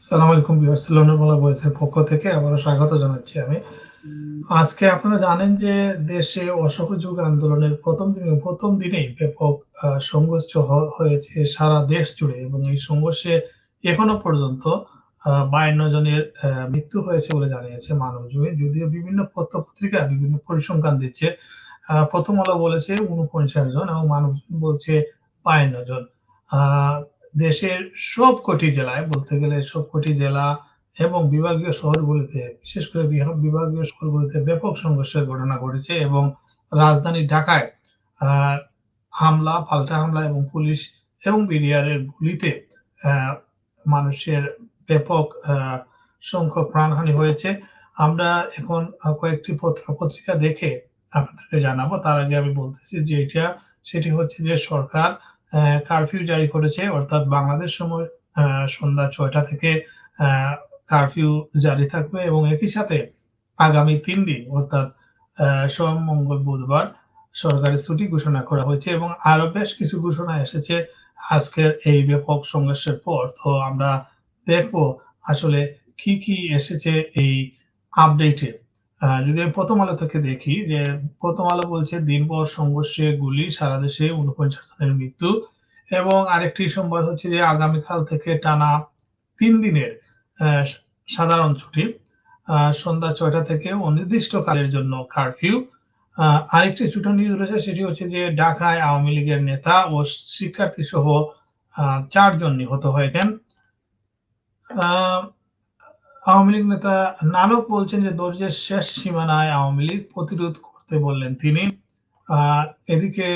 সালাম আলাইকুম বয়সের পক্ষ থেকে আবারও স্বাগত জানাচ্ছি আমি। আজকে আপনারা জানেন যে দেশে অসহযোগ আন্দোলনের প্রথম দিনে, প্রথম দিনেই ব্যাপক সংঘর্ষ হয়েছে সারা দেশ জুড়ে এবং এই সংঘর্ষে এখনও পর্যন্ত বায়ান্ন জনের মৃত্যু হয়েছে বলে জানিয়েছে মানব জমি যদিও বিভিন্ন পত্র পত্রিকা বিভিন্ন পরিসংখ্যান দিচ্ছে প্রথম আলো বলেছে উনপঞ্চাশ জন এবং মানব বলছে বায়ান্ন জন। দেশের সবকটি জেলায় বলতে গেলে সবকটি জেলা এবং বিভাগীয় শহরগুলিতে, বিশেষ করে বিভাগীয় শহরগুলিতে ব্যাপক সংঘর্ষের ঘটনা ঘটেছে এবং রাজধানী ঢাকায় হামলা, পাল্টা হামলা এবং পুলিশ এবং বিডিআরের গুলিতে মানুষের ব্যাপক সংখ্যক প্রাণহানি হয়েছে। আমরা এখন কয়েকটি পত্র পত্রিকা দেখে আপনাদেরকে জানাব। তার আগে আমি বলতেছি যে এটা, সেটি হচ্ছে যে সরকার কারফিউ জারি করেছে, অর্থাৎ বাংলাদেশ সময় সন্ধ্যা ছয়টা থেকে কারফিউ জারি থাকবে এবং একই সাথে আগামী তিন দিন, অর্থাৎ সোম, মঙ্গল, বুধবার সরকারি ছুটি ঘোষণা করা হয়েছে এবং আরও বেশ কিছু ঘোষণা এসেছে আজকের এই ব্যাপক সংঘর্ষের পর। তো আমরা দেখব আসলে কি কি এসেছে এই আপডেটে যদি আমি প্রথম আলো থেকে দেখি যে প্রথম আলো বলছে দিনভর সংঘর্ষে গুলি সারা দেশে উনপঞ্চাশ জনের মৃত্যু এবং আরেকটি সংবাদ হচ্ছে যে আগামীকাল থেকে টানা তিন দিনের সাধারণ ছুটি সন্ধ্যা ছয়টা থেকে অনির্দিষ্ট কালের জন্য কারফিউ আরেকটি ছুটি নিউজ রয়েছে, সেটি হচ্ছে যে ঢাকায় আওয়ামী লীগের নেতা ও শিক্ষার্থী সহ চারজন নিহত হয়েছেন। আওয়ামী লীগ নেতা নানক বলছেন যে দর্জের শেষ সীমানায় আওয়ামী লীগ প্রতিরোধ করতে বললেন তিনি। এদিকে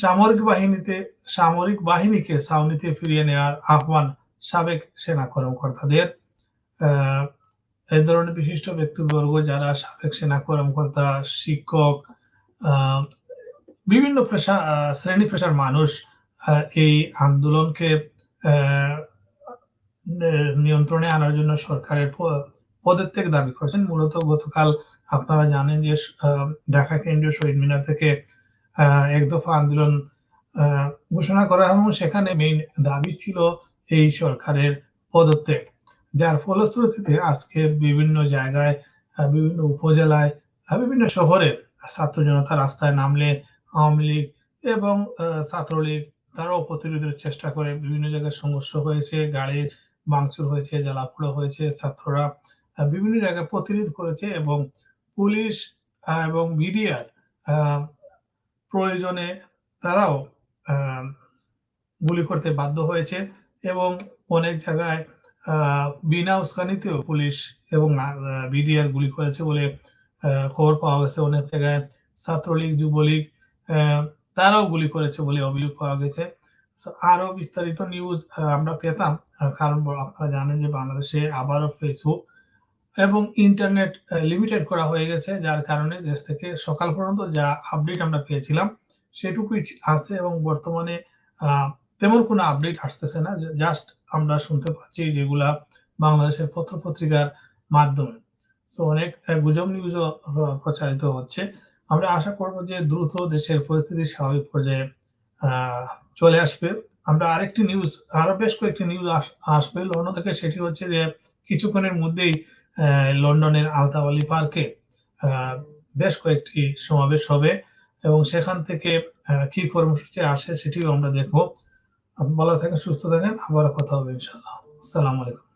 সামরিক বাহিনীতে, সামরিক বাহিনীকে ছাউনিতে ফিরিয়ে নেওয়ার আহ্বান সাবেক সেনা কর্মকর্তাদের। এই ধরনের বিশিষ্ট ব্যক্তিবর্গ যারা সাবেক সেনা কর্মকর্তা, শিক্ষক বিভিন্ন পেশা শ্রেণি পেশার মানুষ এই আন্দোলনকে নিয়ন্ত্রণে আনার জন্য সরকারের পদত্যাগ দাবি করেছেন। মূলত গতকাল আপনারা জানেন যে ঢাকা কেন্দ্রীয় শহীদ মিনার থেকে এক দফা আন্দোলন ঘোষণা করা এবং সেখানে মেইন দাবি ছিল এই সরকারের পদত্যাগ। যার ফলশ্রুতিতে আজকে বিভিন্ন জায়গায় বিভিন্ন উপজেলায় বিভিন্ন শহরে ছাত্র জনতা রাস্তায় নামলে আওয়ামী লীগ এবং ছাত্রলীগ তারাও প্রতিরোধের চেষ্টা করে। বিভিন্ন জায়গায় সংঘর্ষ হয়েছে, গাড়ি ভাঙচুর হয়েছে, জ্বালাপোড়া হয়েছে, ছাত্ররা বিভিন্ন জায়গায় প্রতিরোধ করেছে এবং পুলিশ এবং মিডিয়ার প্রয়োজনে তারাও গুলি করতে বাধ্য হয়েছে এবং অনেক জায়গায় বিনা উস্কানিতেও পুলিশ এবং বিডিআর গুলি করেছে বলে খবর পাওয়া গেছে। অনেক জায়গায় ছাত্রলীগ, যুবলীগ তারাও গুলি করেছে বলে অভিযোগ পাওয়া গেছে। আরও বিস্তারিত নিউজ আমরা পেতাম কারণ আপনারা জানেন যে বাংলাদেশে আবারও ফেসবুক এবং ইন্টারনেট লিমিটেড করা হয়ে গেছে, যার কারণে দেশ থেকে সকাল পর্যন্ত যা আপডেট আমরা পেয়েছিলাম, সেটুকুই আছে এবং বর্তমানে তেমন কোনো আপডেট আসতেছে না জাস্ট আমরা শুনতে পাচ্ছি যেগুলা বাংলাদেশের পত্র পত্রিকার মাধ্যমে। তো অনেক গুজব নিউজও প্রচারিত হচ্ছে। আমরা আশা করব যে দ্রুত দেশের পরিস্থিতি স্বাভাবিক পর্যায়ে চলে আসবে। আমরা আরেকটি নিউজ আরও বেশ কয়েকটি নিউজ আসবে। লন্ডন থেকে সেটি হচ্ছে যে, কিছুক্ষণের মধ্যেই লন্ডনের আলতাওয়ালি পার্কে বেশ কয়েকটি সমাবেশ হবে এবং সেখান থেকে কি কর্মসূচি আসে সেটিও আমরা দেখব। ভালো থাকেন, সুস্থ থাকেন। আবার কথা হবে ইনশাল্লাহ আসসালামু আলাইকুম।